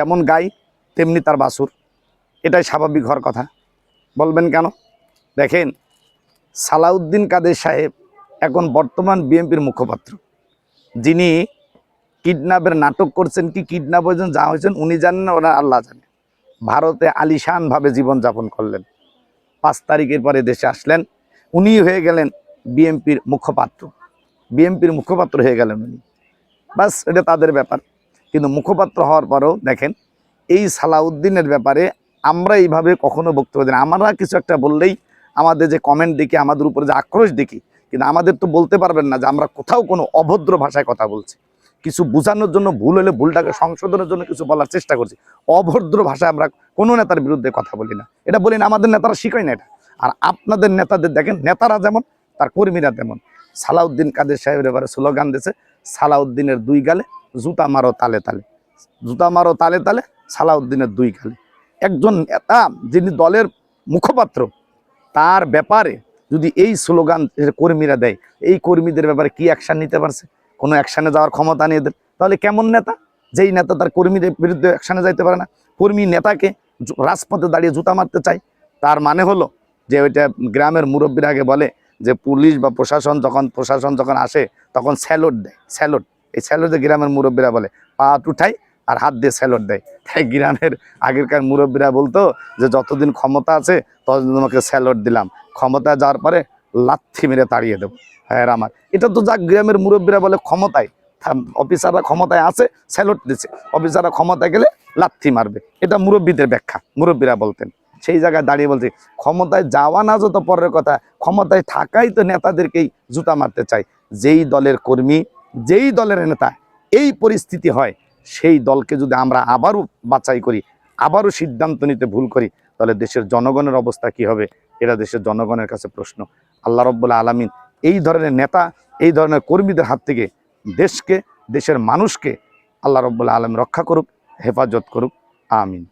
যেমন গাই, তেমনি তার বাসুর। এটাই স্বাভাবিক হওয়ার কথা। বলবেন কেন? দেখেন, সালাউদ্দিন কাদের সাহেব এখন বর্তমান বিএনপির মুখপাত্র। যিনি কিডন্যাপের নাটক করছেন, কি কিডন্যাপ হয়েছেন, যা হয়েছেন, উনি জানেন না, ওরা আল্লাহ জানে। ভারতে আলিশানভাবে জীবনযাপন করলেন। পাঁচ তারিখের পরে দেশে আসলেন। উনি হয়ে গেলেন বিএনপির মুখপাত্র। বিএনপির মুখপাত্র হয়ে গেলেন উনি। বাস, এটা তাদের ব্যাপার। কিন্তু মুখপাত্র হওয়ার পরেও দেখেন, এই সালাউদ্দিনের ব্যাপারে আমরা এইভাবে কখনো বক্তব্য দিই আমরা কিছু একটা বললেই আমাদের যে কমেন্ট দেখি, আমাদের উপরে যে আক্রোশ দেখি, কিন্তু আমাদের তো বলতে পারবেন না যে আমরা কোথাও কোনো অভদ্র ভাষায় কথা বলছি। কিছু বোঝানোর জন্য ভুল হলে ভুলটাকে সংশোধনের জন্য কিছু বলার চেষ্টা করছি। অভদ্র ভাষায় আমরা কোনো নেতার বিরুদ্ধে কথা বলি না। এটা বলি না, আমাদের নেতারা শিখায় না এটা। আর আপনাদের নেতাদের দেখেন, নেতারা যেমন, তার কর্মীরা তেমন। সালাউদ্দিন কাদের সাহেবের এবারে স্লোগান দিয়েছে সালাউদ্দিনের দুই গালে, জুতা মারো তালে তালে। জুতা মারো তালে তালে, সালাউদ্দিনের দুই গালে। একজন নেতা যিনি দলের মুখপাত্র, তার ব্যাপারে যদি এই স্লোগান কর্মীরা দেয়, এই কর্মীদের ব্যাপারে কি অ্যাকশন নিতে পারছে? কোনো অ্যাকশানে যাওয়ার ক্ষমতা নেই এদের। তাহলে কেমন নেতা? যেই নেতা তার কর্মীদের বিরুদ্ধে অ্যাকশানে যাইতে পারে না। কর্মী নেতাকে রাজপথে দাঁড়িয়ে জুতা মারতে চায়। তার মানে হলো যে ওইটা গ্রামের মুরব্বীর আগে বলে যে পুলিশ বা প্রশাসন যখন প্রশাসন যখন আসে, তখন স্যালোড দেয়, স্যালোড। এই স্যালোডে গ্রামের মুরব্বীরা বলে, পা উঠাই আর হাত দিয়ে স্যালোড দেয়। তাই গ্রামের আগেরকার মুরব্বীরা বলতো যে, যতদিন ক্ষমতা আছে, ততদিন তোমাকে স্যালোড দিলাম। ক্ষমতা যাওয়ার পরে লাথি মেরে তাড়িয়ে দেবো। হ্যাঁ আমার। এটা তো যা গ্রামের মুরব্বীরা বলে, ক্ষমতায় অফিসাররা ক্ষমতায় আছে, স্যালোড দিচ্ছে অফিসাররা ক্ষমতায় গেলে লাথি মারবে। এটা মুরব্বীদের ব্যাখ্যা, মুরব্বীরা বলতেন। সেই জায়গায় দাঁড়িয়ে বলছে, ক্ষমতায় যাওয়া না যত পরের কথা, ক্ষমতায় থাকাই তো নেতাদেরকেই জুতা মারতে চাই যেই দলের কর্মী, যেই দলের নেতা, এই পরিস্থিতি হয়, সেই দলকে যদি আমরা আবারও বাছাই করি, আবারও সিদ্ধান্ত নিতে ভুল করি, তাহলে দেশের জনগণের অবস্থা কি হবে? এটা দেশের জনগণের কাছে প্রশ্ন। আল্লাহ রব্বুল্লা আলমিন এই ধরনের নেতা, এই ধরনের কর্মীদের হাত থেকে দেশকে, দেশের মানুষকে আল্লাহ রব্বুল্লা আলম রক্ষা করুক, হেফাজত করুক। আমিন।